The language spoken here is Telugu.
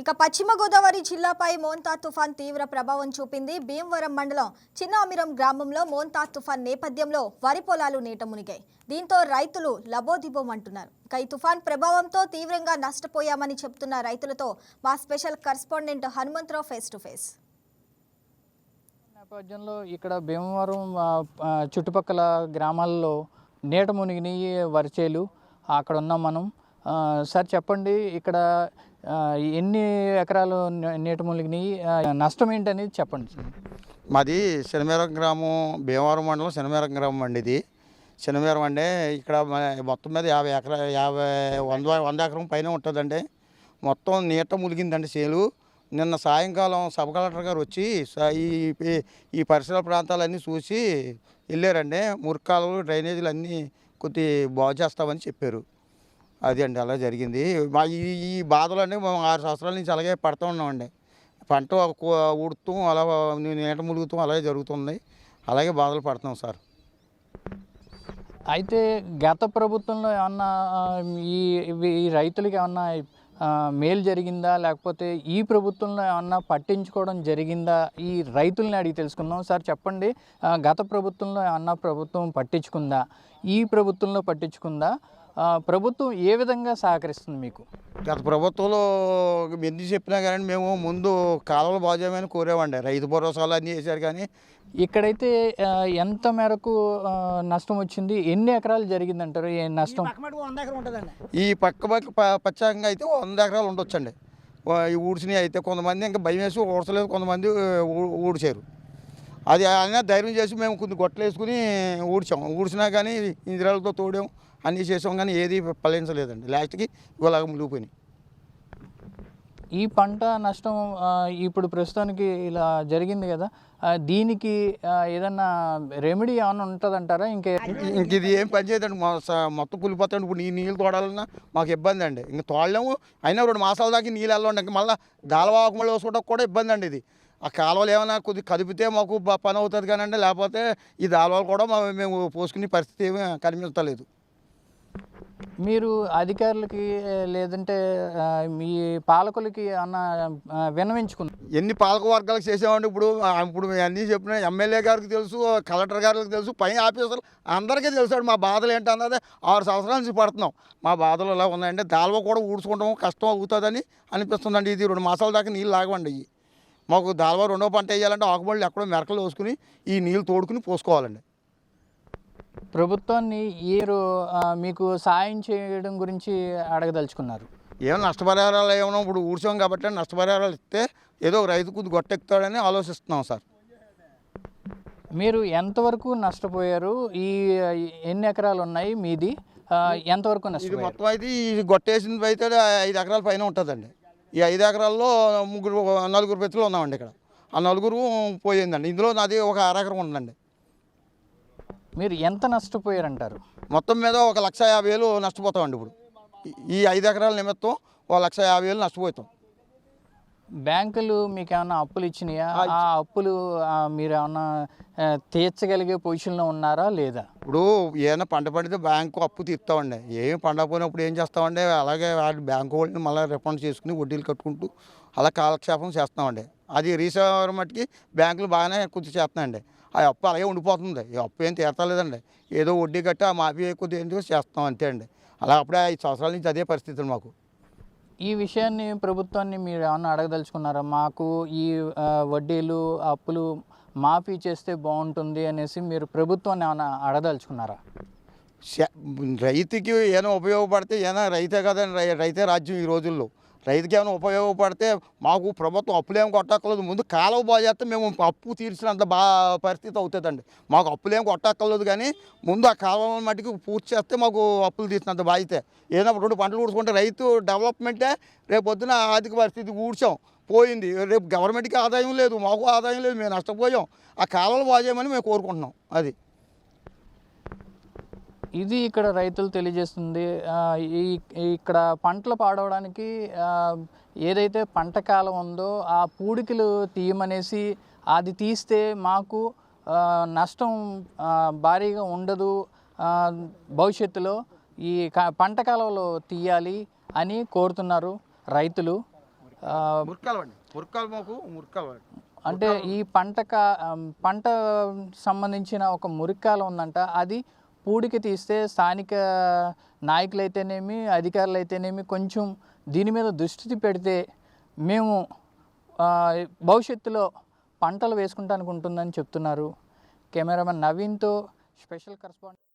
ఇక పశ్చిమ గోదావరి జిల్లాపై మోంతా తుఫాన్ తీవ్ర ప్రభావం చూపింది. భీమవరం మండలం చిన్నామిరం గ్రామంలో మోంతా తుఫాన్ నేపథ్యంలో వరి పొలాలు నీట మునిగాయి. దీంతో రైతులు లబోదిబోమంటున్నారు. ఇక ఈ తుఫాన్ ప్రభావంతో తీవ్రంగా నష్టపోయామని చెప్తున్న రైతులతో మా special correspondent Hanumantharao face to face. నేపథ్యంలో ఇక్కడ భీమవరం చుట్టుపక్కల గ్రామాల్లో నీట మునిగినాయి వరిచేలు అక్కడ ఉన్నాం మనం. సార్ చెప్పండి ఇక్కడ ఎన్ని ఎకరాలు నీట మునిగినాయి నష్టం ఏంటనేది చెప్పండి సార్. మాది శనిమేరం గ్రామం భీమవరం మండలం శనిమేరం గ్రామం అండి ఇది. శనిమేరం అంటే ఇక్కడ మొత్తం మీద యాభై ఎకరా యాభై వంద వంద ఎకరం పైన ఉంటుందండి. మొత్తం నీట ములిగిందండి చేలు నిన్న సాయంకాలం సబ్ కలెక్టర్ గారు వచ్చి ఈ ఈ- ఈ పరిసర ప్రాంతాలన్నీ చూసి వెళ్ళారండి. మురికాలు డ్రైనేజీలు అన్నీ కొద్ది బాగు చేస్తామని చెప్పారు. అది అండి అలా జరిగింది. మా ఈ ఈ బాధలన్నీ మేము ఆరు సంవత్సరాల నుంచి అలాగే పడుతూ ఉన్నామండి. పంట ఉడుతూ అలా నీట ములుగుతూ అలాగే జరుగుతుంది. అలాగే బాధలు పడుతున్నాం సార్. అయితే గత ప్రభుత్వంలో ఏమన్నా ఈ ఈ రైతులకి ఏమన్నా మేలు జరిగిందా? లేకపోతే ఈ ప్రభుత్వంలో ఏమన్నా పట్టించుకోవడం జరిగిందా? ఈ రైతుల్ని అడిగి తెలుసుకుందాం. సార్ చెప్పండి. గత ప్రభుత్వంలో ఏమన్నా ప్రభుత్వం పట్టించుకుందా? ఈ ప్రభుత్వంలో పట్టించుకుందా? ప్రభుత్వం ఏ విధంగా సహకరిస్తుంది మీకు? గత ప్రభుత్వంలో ఎందుకు చెప్పినా కానీ మేము ముందు కాలువలు బాగు చేయమని కోరేవండి రైతు భరోసాలు అన్నీ చేశారు కానీ ఇక్కడైతే ఎంత మేరకు నష్టం వచ్చింది? ఎన్ని ఎకరాలు జరిగిందంటారు ఏ నష్టం? ఈ పక్క పక్క ప- పచ్చాకంగా అయితే వంద ఎకరాలు ఉండొచ్చండి. ఈ ఊడ్చినవి అయితే కొంతమంది ఇంకా భయం వేసి ఊడ్చలేదు కొంతమంది ఊ- ఊడ్చారు. అది అయినా ధైర్యం చేసి మేము కొన్ని గొట్టలు వేసుకుని ఊడ్చాం. ఊడ్చినా కానీ ఇందిరాలతో తోడాం అన్నీ చేసాం కానీ ఏది ఫలించలేదండి. లాస్ట్కి ఇవాళ మునిగిపోయినాయి ఈ పంట నష్టం ఇప్పుడు ప్రస్తుతానికి ఇలా జరిగింది కదా దీనికి ఏదన్నా రెమెడీ ఏమైనా ఉంటుందంటారా? ఇంకే ఇంక ఇది ఏం పని చేయదండి. మొత్తం కూలిపోతాడు ఇప్పుడు నీ నీళ్ళు తోడాలన్నా మాకు ఇబ్బంది అండి. ఇంక తోడలేము. అయినా రెండు మాసాల దాకా నీళ్ళు వెళ్ళండి ఇంక మళ్ళీ గాలవాకమలు వేసుకోవడానికి కూడా ఇబ్బంది అండి ఇది. ఆ కాలువలు ఏమైనా కొద్ది కదిపితే మాకు పని అవుతుంది కానండి లేకపోతే ఈ దాలవాలు కూడా మా- మేము పోసుకునే పరిస్థితి ఏమీ కనిపించలేదు మీరు అధికారులకి లేదంటే మీ పాలకులకి అన్న విన్నవించుకున్నారు ఎన్ని పాలక వర్గాలకు చేసామండి ఇప్పుడు? ఇప్పుడు మేము అన్నీ చెప్పిన ఎమ్మెల్యే గారికి తెలుసు కలెక్టర్ గారికి తెలుసు పైన ఆఫీసర్లు అందరికీ తెలుసు మా బాధలు ఏంటన్నది. ఆరు సంవత్సరాల నుంచి పడుతున్నాం. మా బాధలు ఎలా ఉన్నాయంటే దాల్వ కూడా ఊడ్చుకుంటాం కష్టం అవుతుందని అనిపిస్తుందండి. ఇది రెండు మాసాల దాకా నీళ్ళు లాగవండి. ఇవి మాకు దాల్వ రెండో పంట వేయాలంటే ఆకుబళ్ళు ఎక్కడో మెరకలు వేసుకుని ఈ నీళ్ళు తోడుకుని పోసుకోవాలండి. ప్రభుత్వాన్ని ఆ, మీకు సాయం చేయడం గురించి అడగదలుచుకున్నారు. ఏమైనా నష్టపరిహారాలు ఏమైనా ఇప్పుడు ఊడ్చాం కాబట్టి నష్టపరిహారాలు ఇస్తే ఏదో ఒక రైతు కొద్ది గొట్టెక్కుతాడని ఆలోచిస్తున్నాం సార్. మీరు ఎంతవరకు నష్టపోయారు? ఈ ఎన్ని ఎకరాలు ఉన్నాయి మీది? ఎంతవరకు నష్టపోయారు? మొత్తం అయితే ఈ గొట్టేసింది అయితే ఐదు ఎకరాల పైన ఉంటుందండి. ఈ ఐదు ఎకరాల్లో ముగ్గురు నలుగురు వ్యక్తులు ఉన్నామండి ఇక్కడ. ఆ నలుగురు పోయిందండి. ఇందులో నాది ఒక అరెకరం ఉందండి. మీరు ఎంత నష్టపోయారంటారు? మొత్తం మీద ఒక లక్ష యాభై వేలు నష్టపోతామండి ఇప్పుడు. ఈ- ఈ ఐదు ఎకరాల నిమిత్తం ఒక లక్ష యాభై వేలు నష్టపోతాం. బ్యాంకులు మీకు ఏమైనా అప్పులు ఇచ్చినాయా? ఆ అప్పులు మీరు ఏమన్నా తీర్చగలిగే పొజిషన్లో ఉన్నారా లేదా? ఇప్పుడు ఏమైనా పంట పండితే బ్యాంకు అప్పు తీస్తామండి. ఏమి పండకపోయినప్పుడు ఏం చేస్తామండి? అలాగే వాటి బ్యాంకు వాళ్ళని మళ్ళీ రిఫండ్ చేసుకుని వడ్డీలు కట్టుకుంటూ అలా కాలక్షేపం చేస్తామండి. అది రీసెవర్ మట్టుకి బ్యాంకులు బాగానే కొద్ది చేస్తున్నాయండి. ఆ అప్పు అలాగే ఉండిపోతుంది. ఈ అప్పు ఏం తీర్చలేదండి ఏదో వడ్డీ కట్టి ఆ మాఫీ కొద్దిగా చేస్తాం అంతే అండి. అలా అప్పుడే ఐదు సంవత్సరాల నుంచి అదే పరిస్థితి మాకు. ఈ విషయాన్ని ప్రభుత్వాన్ని మీరు ఏమన్నా అడగదలుచుకున్నారా? మాకు ఈ వడ్డీలు అప్పులు మాఫీ చేస్తే బాగుంటుంది అనేసి మీరు ప్రభుత్వాన్ని ఏమైనా అడగదలుచుకున్నారా? శ- రైతుకి ఏమైనా ఉపయోగపడితే ఏమైనా రైతే కదండి రై- రైతే రాజ్యం ఈ రోజుల్లో. రైతుకి ఏమైనా ఉపయోగపడితే మాకు ప్రభుత్వం అప్పులేం కొట్టక్కర్లేదు. ముందు కాలువ బాగు చేస్తే మేము అప్పు తీర్చినంత బా పరిస్థితి అవుతుందండి. మాకు అప్పులేం కొట్టక్కర్లేదు కానీ ముందు ఆ కాలువల మట్టికి పూర్తి చేస్తే మాకు అప్పులు తీసినంత బాధ్యత. ఏదైనా రెండు పంటలు ఊడ్చుకుంటే రైతు డెవలప్మెంటే రేపు పొద్దున ఆర్థిక పరిస్థితి ఊడ్చాం పోయింది. రేపు గవర్నమెంట్కి ఆదాయం లేదు మాకు ఆదాయం లేదు మేము నష్టపోయాం. ఆ కాలువలు బాగు చేయమని మేము కోరుకుంటున్నాం. అది. ఇది ఇక్కడ రైతులు తెలియజేస్తుంది. ఈ ఇక్కడ పంటలు పాడవడానికి ఏదైతే పంట కాలం ఉందో ఆ పూడికలు తీయమనేసి అది తీస్తే మాకు నష్టం భారీగా ఉండదు భవిష్యత్తులో ఈ పంట కాలంలో తీయాలి అని కోరుతున్నారు రైతులు. అంటే ఈ పంట పంట సంబంధించిన ఒక మురికాలు ఉందంట. అది పూడికి తీస్తే స్థానిక నాయకులైతేనేమి అధికారులు అయితేనేమి కొంచెం దీని మీద దృష్టి పెడితే మేము భవిష్యత్తులో పంటలు వేసుకుంటానికి ఉంటుందని చెప్తున్నారు. Cameraman నవీన్తో special correspondent